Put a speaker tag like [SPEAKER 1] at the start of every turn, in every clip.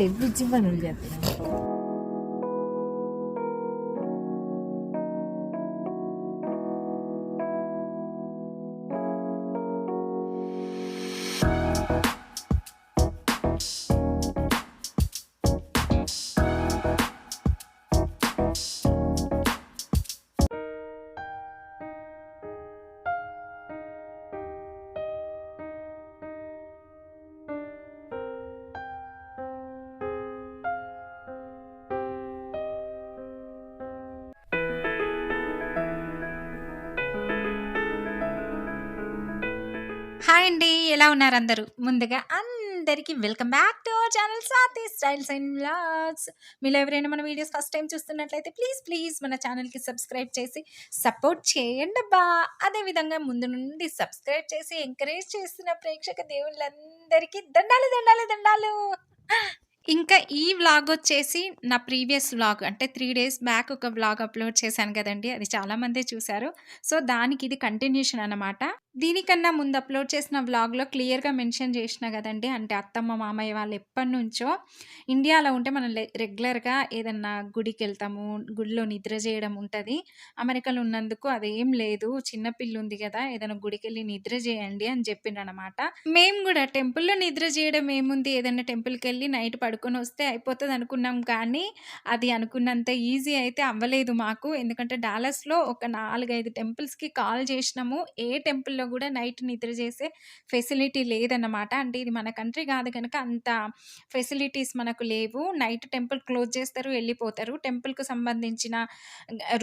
[SPEAKER 1] అంతే పిచ్చి పనులు చేస్తున్నాను
[SPEAKER 2] హాయ్ ఎలా ఉన్నారు అందరూ? ముందుగా అందరికీ welcome back to our channel Swathi styles and blogs మీరు ఎవరైనా మన వీడియోస్ ఫస్ట్ టైం చూస్తున్నట్లయితే ప్లీజ్ ప్లీజ్ మన ఛానల్కి సబ్స్క్రైబ్ చేసి సపోర్ట్ చేయండి బా. అదేవిధంగా ముందు నుండి సబ్స్క్రైబ్ చేసి ఎంకరేజ్ చేస్తున్న ప్రేక్షక దేవుళ్ళందరికీ దండాలు దండాలు దండాలు. ఇంకా ఈ వ్లాగ్ వచ్చేసి నా ప్రీవియస్ వ్లాగ్ అంటే త్రీ డేస్ బ్యాక్ ఒక వ్లాగ్ అప్లోడ్ చేశాను కదండి. అది చాలామంది చూశారు. సో దానికి ఇది కంటిన్యూషన్ అన్నమాట. దీనికన్నా ముందు అప్లోడ్ చేసిన వ్లాగ్లో క్లియర్గా మెన్షన్ చేసిన కదండి అంటే అత్తమ్మ మామయ్య వాళ్ళు ఎప్పటి నుంచో ఇండియాలో ఉంటే మనం రెగ్యులర్గా ఏదన్నా గుడికి వెళ్తాము గుడిలో నిద్ర చేయడం ఉంటుంది. అమెరికాలో ఉన్నందుకు అదేం లేదు చిన్నపిల్లు ఉంది కదా ఏదైనా గుడికి వెళ్ళి నిద్ర చేయండి అని చెప్పిండు అనమాట మేము కూడా టెంపుల్లో నిద్ర చేయడం ఏముంది? ఏదైనా టెంపుల్కి వెళ్ళి నైట్ పడుకొని వస్తే అయిపోతుంది అనుకున్నాం కానీ అది అనుకున్నంత ఈజీ అయితే అవ్వలేదు మాకు. ఎందుకంటే డాలస్లో ఒక నాలుగైదు టెంపుల్స్కి కాల్ చేసినాము. ఏ కంట్రీలో కూడా నైట్ నిద్ర చేసే ఫెసిలిటీ లేదన్నమాట. అంటే ఇది మన కంట్రీ కాదు కనుక అంత ఫెసిలిటీస్ మనకు లేవు. నైట్ టెంపుల్ క్లోజ్ చేస్తారు వెళ్ళిపోతారు. టెంపుల్కు సంబంధించిన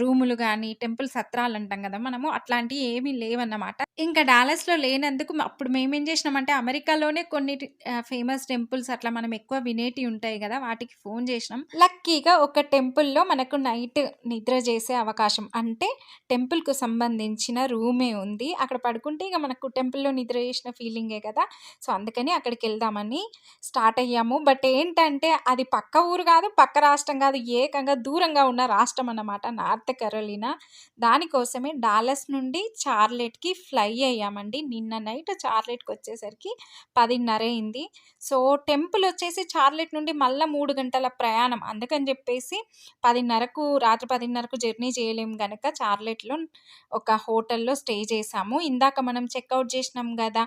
[SPEAKER 2] రూములు కానీ టెంపుల్ సత్రాలు అంటాం కదా మనము అట్లాంటివి ఏమీ లేవన్నమాట. ఇంకా డాలస్లో లేనందుకు మ- అప్పుడు మేమేం చేసినామంటే అమెరికాలోనే కొన్ని ఫేమస్ టెంపుల్స్ అట్లా మనం ఎక్కువ వినేటి ఉంటాయి కదా వాటికి ఫోన్ చేసినాం. లక్కీగా ఒక టెంపుల్లో మనకు నైట్ నిద్ర చేసే అవకాశం అంటే టెంపుల్కు సంబంధించిన రూమే ఉంది. అక్కడ పడుకుంటే ఇక మనకు టెంపుల్లో నిద్ర చేసిన ఫీలింగే కదా. సో అందుకని అక్కడికి వెళ్దామని స్టార్ట్ అయ్యాము. బట్ ఏంటంటే అది పక్క ఊరు కాదు పక్క రాష్ట్రం కాదు ఏకంగా దూరంగా ఉన్న రాష్ట్రం అన్నమాట నార్త్ కరోలినా. దానికోసమే డాలస్ నుండి చార్లెట్కి ఫ్లై అయ్యామండి. నిన్న నైట్ చార్లెట్కి వచ్చేసరికి పదిన్నర అయింది సో టెంపుల్ వచ్చేసి చార్లెట్ నుండి మళ్ళీ మూడు గంటల ప్రయాణం. అందుకని చెప్పేసి పదిన్నరకు రాత్రి పదిన్నరకు జర్నీ చేయలేము కనుక చార్లెట్లో ఒక హోటల్లో స్టే చేసాము ఇందాక మనం చెక్అవుట్ చేసినాం కదా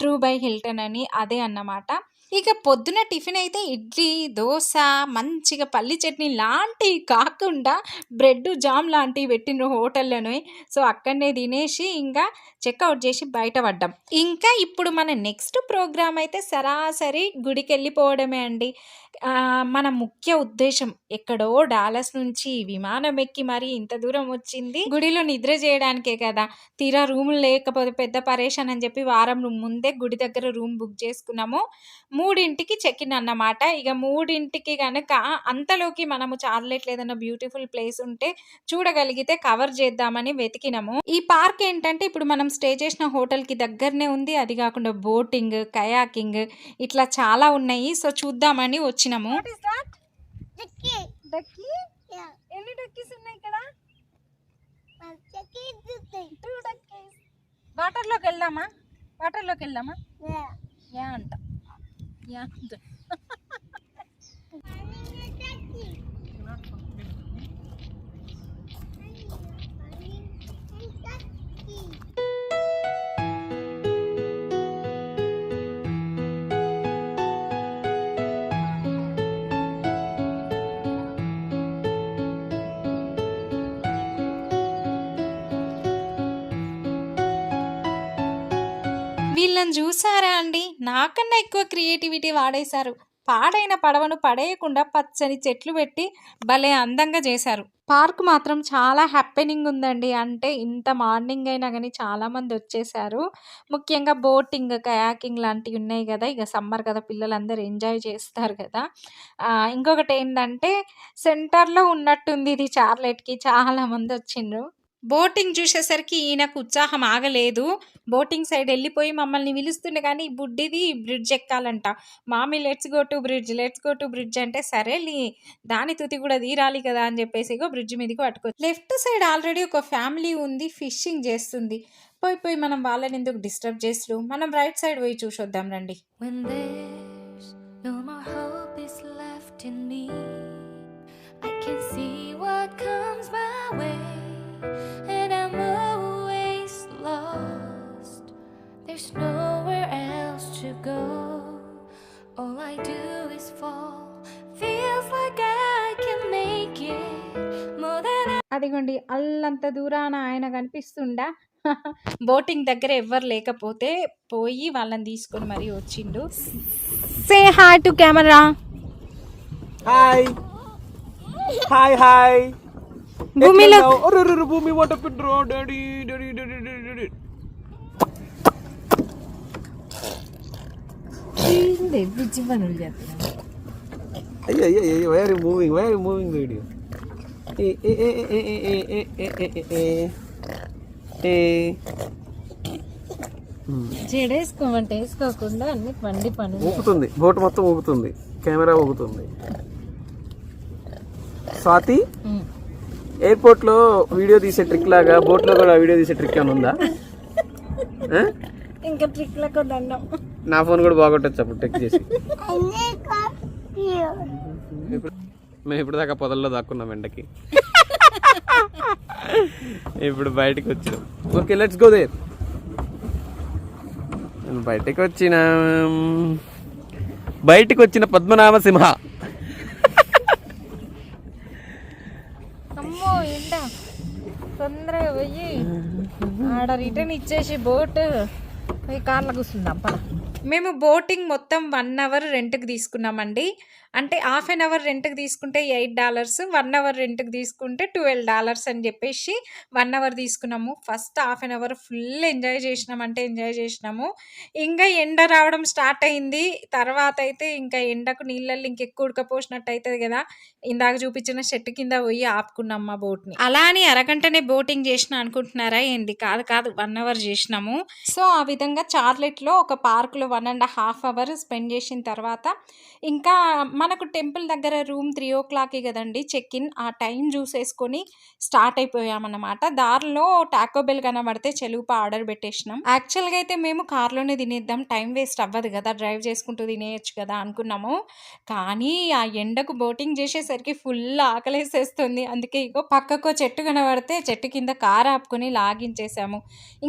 [SPEAKER 2] ట్రూ బై హిల్టన్ అని అదే అన్నమాట. ఇక పొద్దున టిఫిన్ అయితే ఇడ్లీ దోశ మంచిగా పల్లి చట్నీ లాంటివి కాకుండా బ్రెడ్ జామ్ లాంటివి పెట్టిండ్రు హోటల్లోనే. సో అక్కడనే తినేసి ఇంకా చెక్అవుట్ చేసి బయట పడ్డాం. ఇంకా ఇప్పుడు మన నెక్స్ట్ ప్రోగ్రామ్ అయితే సరాసరి గుడికి వెళ్ళిపోవడమే అండి మన ముఖ్య ఉద్దేశం ఎక్కడో డాలస్ నుంచి విమానం ఎక్కి మరి ఇంత దూరం వచ్చింది. గుడిలో నిద్ర చేయడానికే కదా. తీరా రూములు లేకపోతే పెద్ద పరేషన్ అని చెప్పి వారం ముందే గుడి దగ్గర రూమ్ బుక్ చేసుకున్నాము. మూడింటికి చెక్ ఇన్ అన్నమాట. ఇక మూడింటికి కనుక అంతలోకి మనము చార్లెట్లు ఏదైనా బ్యూటిఫుల్ ప్లేస్ ఉంటే చూడగలిగితే కవర్ చేద్దామని వెతికినాము. ఈ పార్క్ ఏంటంటే ఇప్పుడు మనం స్టే చేసిన హోటల్కి దగ్గరనే ఉంది. అది కాకుండా బోటింగ్ కయాకింగ్ ఇట్లా చాలా ఉన్నాయి. సో చూద్దామని వచ్చినాము. ఎన్ని డక్కీస్ ఉన్నాయి ఇక్కడ?
[SPEAKER 3] Um, Ducky is the thing.
[SPEAKER 2] Two duckies వాటర్లోకి వెళ్దామా? వాటర్లోకి వెళ్దామా. యా అంట. యా అంట
[SPEAKER 3] Ducky. Ducky.
[SPEAKER 2] వీళ్ళని చూసారా అండి నాకన్నా ఎక్కువ క్రియేటివిటీ వాడేశారు. పాడైన పడవను పడేయకుండా పచ్చని చెట్లు పెట్టి భలే అందంగా చేశారు. పార్క్ మాత్రం చాలా హ్యాపెనింగ్ ఉందండి. అంటే ఇంత మార్నింగ్ అయినా కానీ చాలామంది వచ్చేసారు ముఖ్యంగా బోటింగ్ కయాకింగ్ లాంటివి ఉన్నాయి కదా. ఇక సమ్మర్ కదా పిల్లలందరూ ఎంజాయ్ చేస్తారు కదా. ఇంకొకటి ఏంటంటే సెంటర్లో ఉన్నట్టుంది ఇది చార్లెట్కి. చాలామంది వచ్చిండ్రు. బోటింగ్ చూసేసరికి ఈయనకు ఉత్సాహం ఆగలేదు. బోటింగ్ సైడ్ వెళ్ళిపోయి మమ్మల్ని పిలుస్తుండే కానీ ఈ బుడ్డిది బ్రిడ్జ్ ఎక్కాలంట. మామి let's go to bridge let's go to bridge అంటే సరేలే దాని తుతి కూడా తీరాలి కదా అని చెప్పేసి బ్రిడ్జ్ మీదకి పట్టుకో లెఫ్ట్ సైడ్ ఆల్రెడీ ఒక ఫ్యామిలీ ఉంది ఫిషింగ్ చేస్తుంది. పోయి పోయి మనం వాళ్ళని ఎందుకు డిస్టర్బ్ చేస్తూ మనం రైట్ సైడ్ పోయి చూసొద్దాం రండి.
[SPEAKER 1] I can see what comes my way, There's nowhere else to go. All I do is fall. Feels like I can make it more than I.
[SPEAKER 2] అదిగోండి అల్లంత దూరాన ఆయన కనిపిస్తుండా? బోటింగ్ దగ్గర ఎవ్వరు లేకపోతే పోయి వాళ్ళని తీసుకొని మరీ వచ్చిండు. Say hi to camera
[SPEAKER 4] hi hi hi
[SPEAKER 2] భూమిలో
[SPEAKER 4] భూమి వంట పిండ్రో డాడీ డాడీ డాడీ ఉంది
[SPEAKER 2] పిచ్చి పనులు చేస్తున్నాను
[SPEAKER 4] అయ్యో అయ్యో అయ్యో where moving where moving video
[SPEAKER 2] చెడేసుకోమంటే వేసుకోకుండా అన్ని పండి పని
[SPEAKER 4] ఊగుతుంది బోట్ మొత్తం ఊగుతుంది కెమెరా ఊగుతుంది స్వాతి ఎయిర్పోర్ట్లో వీడియో తీసే ట్రిక్ లాగా బోట్లో కూడా వీడియో తీసే ట్రిక్ అని ఉందా
[SPEAKER 2] ఇంకా ట్రిక్ లాగా
[SPEAKER 4] నా ఫోన్ కూడా బాగొట్టచ్చు అప్పుడు టెక్ చేసి. మేము ఇప్పుడు దాకా పొదల్లో దాక్కున్నాం ఎండకి. ఇప్పుడు బయటకు వచ్చాం ఓకే లెట్స్ గో దేర్ నేను బయటకు వచ్చిన. బయటకు వచ్చిన పద్మనాభ సింహ.
[SPEAKER 2] తొందరగా పోయి ఆడ రిటర్న్ ఇచ్చేసి బోట్ పోయి కార్లో కూర్చుందాం పద. మేము బోటింగ్ మొత్తం వన్ అవర్ రెంట్కి తీసుకున్నామండి. అంటే హాఫ్ అన్ అవర్ రెంట్కి తీసుకుంటే ఎయిట్ డాలర్స్ వన్ అవర్ రెంట్కి తీసుకుంటే ట్వెల్వ్ డాలర్స్ అని చెప్పేసి వన్ అవర్ తీసుకున్నాము. First half an hour full enjoy చేసినాం అంటే ఎంజాయ్ చేసినాము. ఇంకా ఎండ రావడం స్టార్ట్ అయింది. తర్వాత అయితే ఇంకా ఎండకు నీళ్ళల్లో ఇంకెక్కువ ఉడకపోసినట్టు అవుతుంది కదా. ఇందాక చూపించిన చెట్టు కింద పోయి ఆపుకున్నాం మా బోట్ని అలా అని అరగంటనే బోటింగ్ చేసిన అనుకుంటున్నారా ఏంది? కాదు కాదు వన్ అవర్ చేసినాము. సో ఆ విధంగా చార్లెట్లో ఒక పార్క్లో one and half hour spend చేసిన తర్వాత ఇంకా మనకు టెంపుల్ దగ్గర రూమ్ త్రీ ఓ క్లాకే కదండి చెక్ ఇన్ ఆ టైం చూసేసుకొని స్టార్ట్ అయిపోయామన్నమాట. దారిలో టాకోబెల్ కనబడితే చెలుపు ఆర్డర్ పెట్టేసినాం. యాక్చువల్గా అయితే మేము కార్లోనే తినేద్దాం టైం వేస్ట్ అవ్వదు కదా డ్రైవ్ చేసుకుంటూ తినేయచ్చు కదా అనుకున్నాము. కానీ ఆ ఎండకు బోటింగ్ చేసేసరికి ఫుల్ ఆకలేసేస్తుంది. అందుకే ఇగో పక్కకు చెట్టు కనబడితే చెట్టు కింద కార్ ఆపుకొని లాగించేసాము.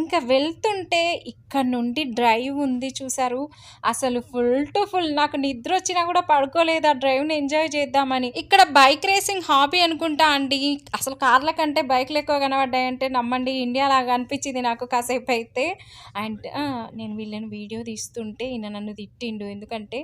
[SPEAKER 2] ఇంకా వెళ్తుంటే ఇక్కడ నుండి డ్రైవ్ ఉంది చూసారు? అసలు ఫుల్ టు ఫుల్ నాకు నిద్ర వచ్చినా కూడా పడుకోలేదు. ఆ డ్రైవ్ని ఎంజాయ్ చేద్దామని. ఇక్కడ బైక్ రేసింగ్ హాబీ అనుకుంటా అండి. అసలు కార్ల కంటే బైక్లు ఎక్కువ కనబడ్డాయంటే నమ్మండి. ఇండియా లాగా అనిపించింది నాకు కాసేపు అయితే. అండ్ నేను వీళ్ళని వీడియో తీస్తుంటే ఈయన నన్ను తిట్టిండు. ఎందుకంటే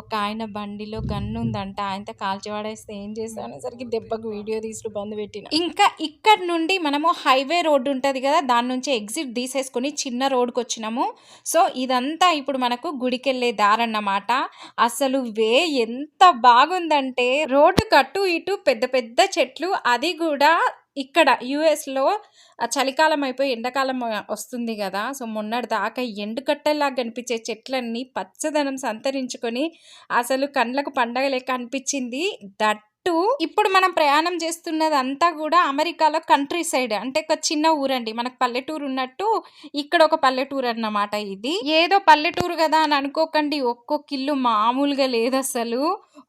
[SPEAKER 2] ఒక ఆయన బండిలో గన్ను ఉందంట. ఆయనతో కాల్చివాడేస్తే ఏం చేస్తానేసరికి దెబ్బకు వీడియో తీసుడు బంద్ పెట్టిన. ఇంకా ఇక్కడ నుండి మనము హైవే రోడ్డు ఉంటుంది కదా దాని నుంచి ఎగ్జిట్ తీసేసుకొని చిన్న రోడ్కి వచ్చినాము. సో ఇదంతా ఇప్పుడు మనకు గుడికెళ్ళే దారన్నమాట. అసలు వే ఎంత బాగుందంటే రోడ్డు కట్టు ఇటు పెద్ద పెద్ద చెట్లు అది కూడా ఇక్కడ యుఎస్లో చలికాలం అయిపోయి ఎండాకాలం వస్తుంది కదా. సో మొన్నటి దాకా ఎండుకట్టెలాగా కనిపించే చెట్లన్నీ పచ్చదనం సంతరించుకొని అసలు కండ్లకు పండగ లెక్క అనిపించింది. దట్టు ఇప్పుడు మనం ప్రయాణం చేస్తున్నదంతా కూడా అమెరికాలో కంట్రీ సైడ్. అంటే ఒక చిన్న ఊరండి. మనకు పల్లెటూరు ఉన్నట్టు ఇక్కడ ఒక పల్లెటూరు అన్నమాట ఇది. ఏదో పల్లెటూరు కదా అని అనుకోకండి. ఒక్కొక్క ఇల్లు మామూలుగా లేదు అసలు.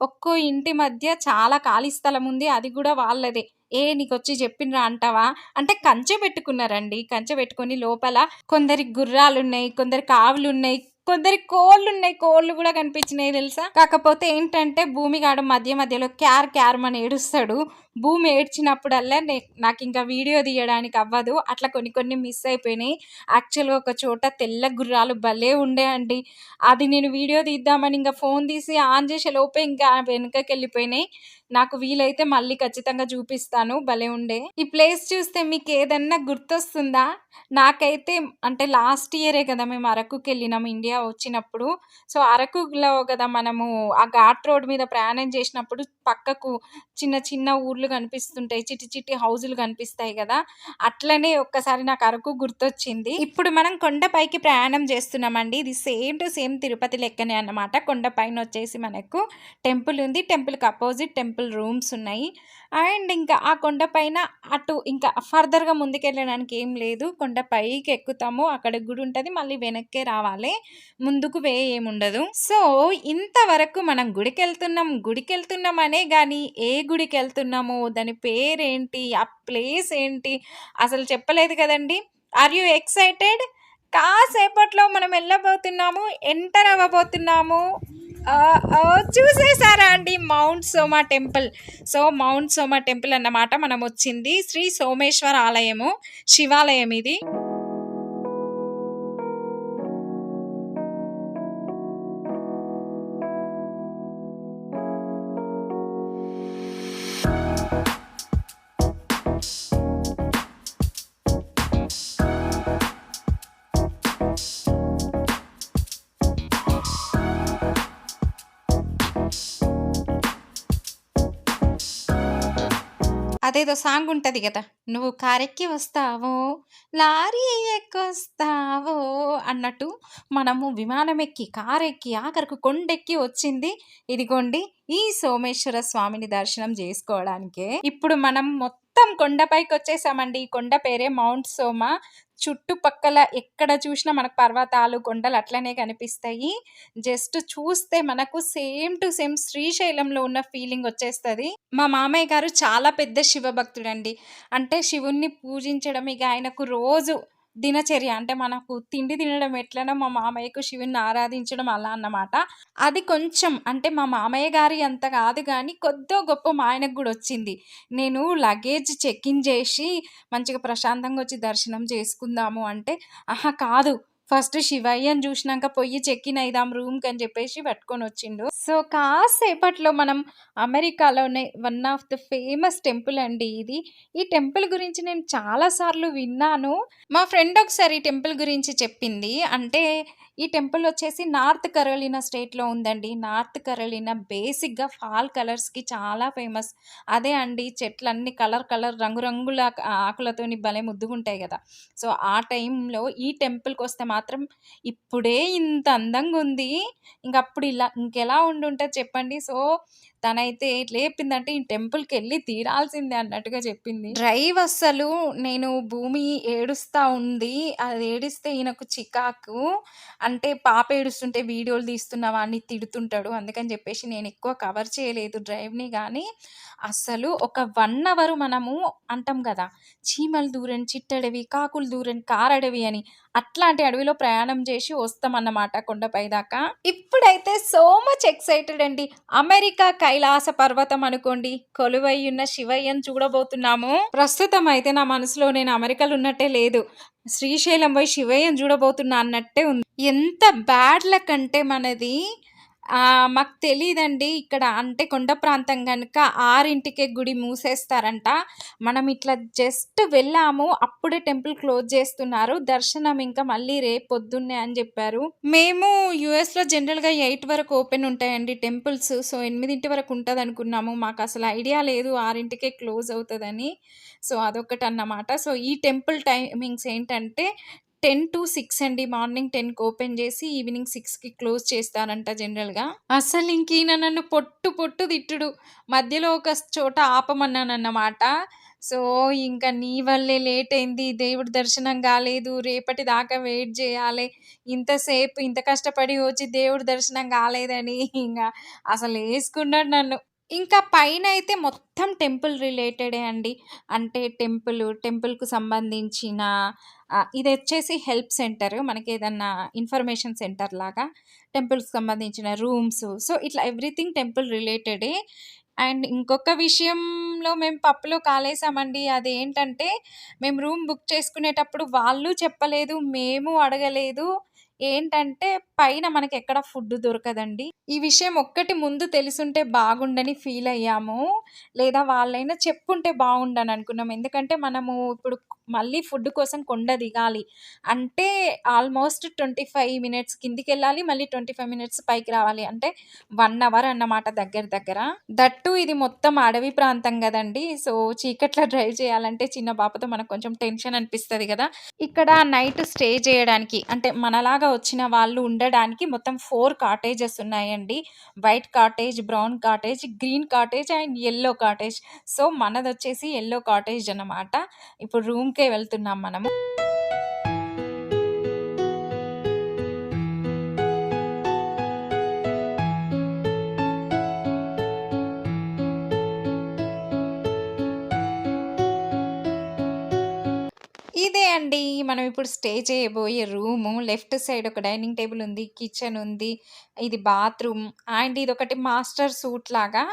[SPEAKER 2] ఒక్కో ఇంటి మధ్య చాలా ఖాళీ స్థలం ఉంది. అది కూడా వాళ్ళదే. ఏ నీకు వచ్చి చెప్పినరా అంటావా? అంటే కంచె పెట్టుకున్నారండి. కంచె పెట్టుకొని లోపల కొందరి గుర్రాలు ఉన్నాయి కొందరికి ఆవులు ఉన్నాయి కొందరి కోళ్ళు ఉన్నాయి కోళ్ళు కూడా కనిపించినాయి తెలుసా? కాకపోతే ఏంటంటే భూమి కాడ మధ్య మధ్యలో క్యార్ క్యార్ అని ఏడుస్తాడు. భూమి ఏడ్చినప్పుడల్లా నే- నాకు ఇంకా వీడియో తీయడానికి అవ్వదు. అట్లా కొన్ని కొన్ని మిస్ అయిపోయినాయి. యాక్చువల్గా ఒక చోట తెల్ల గుర్రాలు భలే ఉండే అండి. అది నేను వీడియో తీద్దామని ఇంకా ఫోన్ తీసి ఆన్ చేసే లోపే ఇంకా వెనుకకి వెళ్ళిపోయినాయి. నాకు వీలైతే మళ్ళీ ఖచ్చితంగా చూపిస్తాను. భలే ఉండే. ఈ ప్లేస్ చూస్తే మీకు ఏదన్నా గుర్తొస్తుందా? నాకైతే అంటే లాస్ట్ ఇయరే కదా మేము అరకుకి వెళ్ళినాము ఇండియా వచ్చినప్పుడు. సో అరకులో కదా మనము ఆ ఘాట్ రోడ్ మీద ప్రయాణం చేసినప్పుడు పక్కకు చిన్న చిన్న ఊర్లు కనిపిస్తుంటాయి చిట్టి చిట్టి హౌజులు కనిపిస్తాయి కదా. అట్లనే ఒక్కసారి నాకు అరకు గుర్తొచ్చింది. ఇప్పుడు మనం కొండపైకి ప్రయాణం చేస్తున్నామండి. ఇది సేమ్ టు సేమ్ తిరుపతి లెక్కనే అన్నమాట. కొండపైన వచ్చేసి మనకు టెంపుల్ ఉంది. టెంపుల్కి అపోజిట్ టెంపుల్ రూమ్స్ ఉన్నాయి. అండ్ ఇంకా ఆ కొండపైన అటు ఇంకా ఫర్దర్గా ముందుకెళ్ళడానికి ఏం లేదు. కొండ పైకి ఎక్కుతాము. అక్కడ గుడి ఉంటుంది. మళ్ళీ వెనక్కే రావాలి. ముందుకు వే ఏముండదు సో ఇంతవరకు మనం గుడికి వెళ్తున్నాం గుడికి వెళ్తున్నాం అనే కానీ ఏ గుడికి వెళ్తున్నాము దాని పేరేంటి? ఆ ప్లేస్ ఏంటి? అసలు చెప్పలేదు కదండి. Are you excited? కాసేపట్లో మనం వెళ్ళబోతున్నాము ఎంటర్ అవ్వబోతున్నాము. చూసేసారా అండి Mount Soma temple? So Mount Soma temple అన్నమాట మనం వచ్చింది శ్రీ సోమేశ్వర ఆలయము శివాలయం ఇది. అదేదో సాంగ్ ఉంటుంది కదా నువ్వు కారెక్కి వస్తావో లారీ ఎక్కొస్తావో అన్నట్టు మనము విమానం ఎక్కి కారెక్కి ఆఖరికి కొండెక్కి వచ్చింది. ఇదిగోండి ఈ సోమేశ్వర స్వామిని దర్శనం చేసుకోవడానికే. ఇప్పుడు మనం మొత్తం కొండపైకి వచ్చేసామండి ఈ కొండ పేరే మౌంట్ సోమ. చుట్టుపక్కల ఎక్కడ చూసినా మనకు పర్వతాలు కొండలు అట్లనే కనిపిస్తాయి. జస్ట్ చూస్తే మనకు సేమ్ టు సేమ్ శ్రీశైలంలో ఉన్న ఫీలింగ్ వచ్చేస్తుంది. మా మామయ్య గారు చాలా పెద్ద శివభక్తుడండి. అంటే శివుణ్ణి పూజించడం ఇక ఆయనకు రోజు దినచర్య. అంటే మనకు తిండి తినడం ఎట్లనో మా మామయ్యకు శివుని ఆరాధించడం అలా అన్నమాట. అది కొంచెం అంటే మా మామయ్య గారి అంత కాదు కానీ కొద్దో గొప్ప మా ఆయనకు కూడా వచ్చింది. నేను లగేజ్ చెక్ ఇన్ చేసి మంచిగా ప్రశాంతంగా వచ్చి దర్శనం చేసుకుందాము అంటే ఆహా కాదు. ఫస్ట్ శివయ్యని చూసినాక పొయ్యి చెక్ ఇన్ రూమ్కి అని చెప్పేసి పట్టుకొని వచ్చిండు. సో కాసేపట్లో మనం అమెరికాలోనే one of the famous temple అండి ఇది. ఈ టెంపుల్ గురించి నేను చాలాసార్లు విన్నాను. మా ఫ్రెండ్ ఒకసారి ఈ టెంపుల్ గురించి చెప్పింది. అంటే ఈ టెంపుల్ వచ్చేసి నార్త్ కరోలినా స్టేట్లో ఉందండి. నార్త్ కరోలినా బేసిక్గా ఫాల్ కలర్స్కి చాలా ఫేమస్. అదే అండి చెట్లన్నీ కలర్ కలర్ రంగురంగుల ఆకులతోని భలే ముద్దుగుంటాయి కదా. సో ఆ టైంలో ఈ టెంపుల్కి వస్తే మాత్రం ఇప్పుడే ఇంత అందంగా ఉంది ఇంక అప్పుడు ఇలా ఇంకెలా ఉండుంటుంది చెప్పండి. సో తనైతే లేపిందంటే ఈ టెంపుల్కి వెళ్ళి తీరాల్సిందే అన్నట్టుగా చెప్పింది. డ్రైవ్ అస్సలు నేను భూమి ఏడుస్తా ఉంది అది ఏడిస్తే ఈయనకు చికాకు. అంటే పాప ఏడుస్తుంటే వీడియోలు తీస్తున్నావా అని తిడుతుంటాడు అందుకని చెప్పేసి నేను ఎక్కువ కవర్ చేయలేదు డ్రైవ్ని. కానీ అసలు ఒక వన్ అవర్ మనము అంటాం కదా చీమలు దూరని చిట్టడవి కాకులు దూరని కారడవి అని అట్లాంటి అడవిలో ప్రయాణం చేసి వస్తామన్నమాట కొండపై దాకా ఇప్పుడైతే సో మచ్ ఎక్సైటెడ్ అండి. అమెరికా కైలాస పర్వతం అనుకోండి కొలువై ఉన్న శివయ్యను చూడబోతున్నాము. ప్రస్తుతం అయితే నా మనసులో నేను అమెరికాలో ఉన్నట్టే లేదు. శ్రీశైలం పోయి శివయ్యను చూడబోతున్నా అన్నట్టే ఉంది. ఎంత బ్యాడ్ లక్ అంటే మనది మాకు తెలియదండి ఇక్కడ అంటే కొండ ప్రాంతం కనుక ఆరింటికే గుడి మూసేస్తారంట. మనం ఇట్లా జస్ట్ వెళ్ళాము. అప్పుడే టెంపుల్ క్లోజ్ చేస్తున్నారు. దర్శనం ఇంకా మళ్ళీ రేపు పొద్దున్నే అని చెప్పారు. మేము యుఎస్లో జనరల్గా ఎయిట్ వరకు ఓపెన్ ఉంటాయండి టెంపుల్స్. సో ఎనిమిదింటి వరకు ఉంటుంది అనుకున్నాము మాకు అసలు ఐడియా లేదు ఆరింటికే క్లోజ్ అవుతుందని. సో అదొకటి అన్నమాట సో ఈ టెంపుల్ టైమింగ్స్ ఏంటంటే టెన్ టు సిక్స్ అండి. మార్నింగ్ టెన్కి ఓపెన్ చేసి ఈవినింగ్ సిక్స్కి క్లోజ్ చేస్తారంట జనరల్గా అసలు ఇంక ఈయన నన్ను పొట్టు పొట్టు తిట్టుడు. మధ్యలో ఒక చోట ఆపమన్నానన్నమాట. సో ఇంకా నీ వల్లే లేట్ అయింది. దేవుడి దర్శనం కాలేదు. రేపటి దాకా వెయిట్ చేయాలి. ఇంతసేపు ఇంత కష్టపడి వచ్చి దేవుడి దర్శనం కాలేదని ఇంకా అసలు వేసుకున్నాడు నన్ను. ఇంకా పైన అయితే మొత్తం టెంపుల్ రిలేటెడే అండి. అంటే టెంపుల్ టెంపుల్కు సంబంధించిన ఇది వచ్చేసి హెల్ప్ సెంటర్. మనకి ఏదన్నా ఇన్ఫర్మేషన్ సెంటర్ లాగా టెంపుల్కి సంబంధించిన రూమ్స్. సో ఇట్లా ఎవ్రీథింగ్ టెంపుల్ రిలేటెడే. అండ్ ఇంకొక విషయంలో మేము పప్పులో కాలేసామండి. అదేంటంటే మేము రూమ్ బుక్ చేసుకునేటప్పుడు వాళ్ళు చెప్పలేదు మేము అడగలేదు. ఏంటంటే పైన మనకి ఎక్కడ ఫుడ్ దొరకదండి. ఈ విషయం ఒక్కటి ముందు తెలుసుంటే బాగుండని ఫీల్ అయ్యాము. లేదా వాళ్ళైనా చెప్పుంటే బాగుండని అనుకున్నాం ఎందుకంటే మనము ఇప్పుడు మళ్ళీ ఫుడ్ కోసం కొండ దిగాలి. అంటే ఆల్మోస్ట్ ట్వంటీ ఫైవ్ మినిట్స్ కిందికి వెళ్ళాలి మళ్ళీ ట్వంటీ ఫైవ్ మినిట్స్ పైకి రావాలి. అంటే వన్ అవర్ అన్నమాట దగ్గర దగ్గర. దట్టు ఇది మొత్తం అడవి ప్రాంతం కదండి. సో చీకట్లో డ్రైవ్ చేయాలంటే చిన్న పాపతో మనకు కొంచెం టెన్షన్ అనిపిస్తుంది కదా. ఇక్కడ నైట్ స్టే చేయడానికి అంటే మనలాగా వచ్చిన వాళ్ళు ఉండడానికి మొత్తం ఫోర్ కాటేజెస్ ఉన్నాయండి. White cottage brown cottage green cottage and yellow cottage. So మనది వచ్చేసి ఎల్లో కాటేజ్ అన్నమాట. ఇప్పుడు రూమ్కి ట్రిప్కే వెళ్తున్నాం మనము. ఇదే అండి. మనం ఇప్పుడు స్టే చేయబోయే రూము. లెఫ్ట్ సైడ్ ఒక డైనింగ్ టేబుల్ ఉంది కిచెన్ ఉంది ఇది బాత్రూమ్ అండ్ ఇది ఒకటి మాస్టర్ సూట్ లాగా.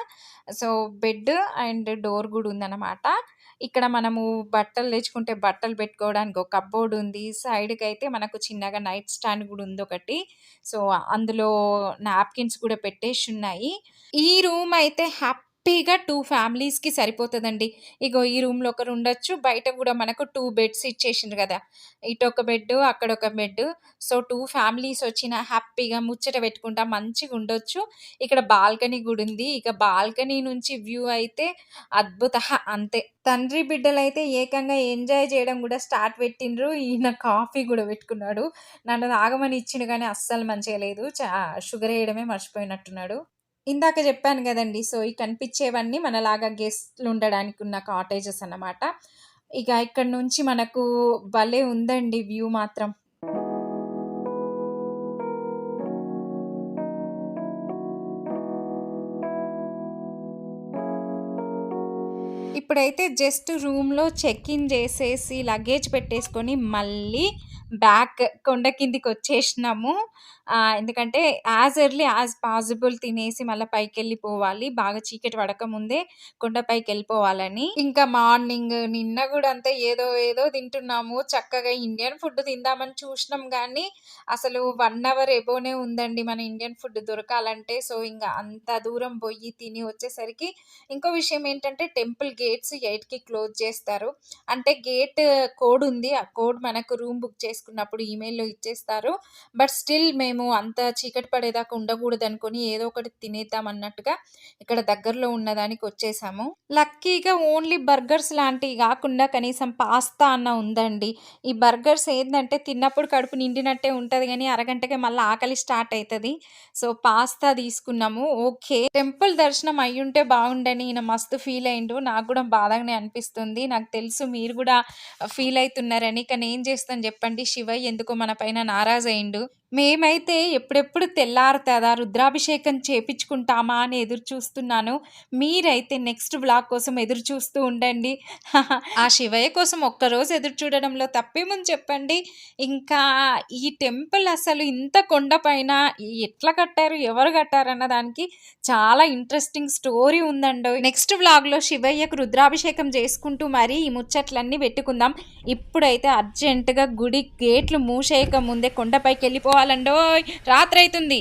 [SPEAKER 2] సో బెడ్ అండ్ డోర్ కూడా ఉందన్నమాట. ఇక్కడ మనము బట్టలు తెచ్చుకుంటే బట్టలు పెట్టుకోవడానికి ఒక కబోర్డ్ ఉంది. సైడ్కి అయితే మనకు చిన్నగా నైట్ స్టాండ్ కూడా ఉంది ఒకటి. సో అందులో నాప్కిన్స్ కూడా పెట్టేసి ఉన్నాయి. ఈ రూమ్ అయితే హ్యాపీగా టూ ఫ్యామిలీస్కి సరిపోతుందండి. ఇగో ఈ రూమ్లో ఒకరు ఉండొచ్చు బయట కూడా మనకు టూ బెడ్స్ ఇచ్చేసిండ్రు కదా. ఇటు ఒక బెడ్ అక్కడ ఒక బెడ్ సో టూ ఫ్యామిలీస్ వచ్చిన హ్యాపీగా ముచ్చట పెట్టుకుంటా మంచిగా ఉండొచ్చు. ఇక్కడ బాల్కనీ కూడా ఉంది. ఇక బాల్కనీ నుంచి వ్యూ అయితే అద్భుత. అంతే. తండ్రి బిడ్డలు అయితే ఏకంగా ఎంజాయ్ చేయడం కూడా స్టార్ట్ పెట్టిండ్రు. ఈయన కాఫీ కూడా పెట్టుకున్నాడు. నన్ను తాగమని ఇచ్చిండు కానీ అస్సలు మంచిగా లేదు. చా షుగర్ వేయడమే మర్చిపోయినట్టున్నాడు. ఇందాక చెప్పాను కదండి సో ఈ కనిపించేవన్నీ మనలాగా గెస్ట్లు ఉండడానికి ఉన్న కాటేజెస్ అన్నమాట. ఇక ఇక్కడ నుంచి మనకు భలే ఉందండి వ్యూ మాత్రం. ఇప్పుడైతే జస్ట్ రూమ్లో చెక్ ఇన్ చేసేసి లగేజ్ పెట్టేసుకొని మళ్ళీ బ్యాక్ కొండ కిందికి వచ్చేసినాము ఎందుకంటే యాజ్ ఎర్లీ యాజ్ పాసిబుల్ తినేసి మళ్ళీ పైకి వెళ్ళిపోవాలి బాగా చీకటి పడకముందే కొండపైకి వెళ్ళిపోవాలని ఇంకా మార్నింగ్ నిన్న కూడా అంతే ఏదో ఏదో తింటున్నాము. చక్కగా ఇండియన్ ఫుడ్ తిందామని చూసినాం కానీ అసలు వన్ అవర్ ఎబోనే ఉందండి మన ఇండియన్ ఫుడ్ దొరకాలంటే. సో ఇంకా అంత దూరం పోయి తిని వచ్చేసరికి ఇంకో విషయం ఏంటంటే టెంపుల్ గేట్స్ ఎయిట్కి క్లోజ్ చేస్తారు. అంటే గేట్ కోడ్ ఉంది. ఆ కోడ్ మనకు రూమ్ బుక్ చేసి చేసుకున్నప్పుడు ఈమెయిల్లో ఇచ్చేస్తారు. బట్ స్టిల్ మేము అంత చీకటి పడేదాకా ఉండకూడదు అనుకొని ఏదో ఒకటి తినేద్దాం అన్నట్టుగా ఇక్కడ దగ్గరలో ఉన్నదానికి వచ్చేసాము. లక్కీగా ఓన్లీ బర్గర్స్ లాంటివి కాకుండా కనీసం పాస్తా అన్న ఉందండి. ఈ బర్గర్స్ ఏంటంటే తిన్నప్పుడు కడుపు నిండినట్టే ఉంటుంది కానీ అరగంటకే మళ్ళీ ఆకలి స్టార్ట్ అవుతుంది సో పాస్తా తీసుకున్నాము. ఓకే టెంపుల్ దర్శనం అయ్యుంటే బాగుండని ఈయన మస్తు ఫీల్ అయిండు. నాకు కూడా బాధగానే అనిపిస్తుంది. నాకు తెలుసు మీరు కూడా ఫీల్ అవుతున్నారని. కానీ ఏం చేస్తాను చెప్పండి? శివయ్య ఎందుకో మన పైన నారాజ్ అయిండు మేమైతే ఎప్పుడెప్పుడు తెల్లారుతుందా రుద్రాభిషేకం చేపించుకుంటామా అని ఎదురు చూస్తున్నాను. మీరైతే నెక్స్ట్ బ్లాగ్ కోసం ఎదురు చూస్తూ ఉండండి. ఆ శివయ్య కోసం ఒక్కరోజు ఎదురు చూడడంలో తప్పేముంది చెప్పండి. ఇంకా ఈ టెంపుల్ అసలు ఇంత కొండ పైన ఎట్లా కట్టారు ఎవరు కట్టారు అన్న దానికి చాలా ఇంట్రెస్టింగ్ స్టోరీ ఉందండి. నెక్స్ట్ వ్లాగ్లో శివయ్యకు రుద్రాభిషేకం చేసుకుంటూ మరి ఈ ముచ్చట్లన్నీ పెట్టుకుందాం. ఇప్పుడైతే అర్జెంటుగా గుడి గేట్లు మూసేయక ముందే కొండపైకి వెళ్ళిపోవాలండోయ్ రాత్రి అవుతుంది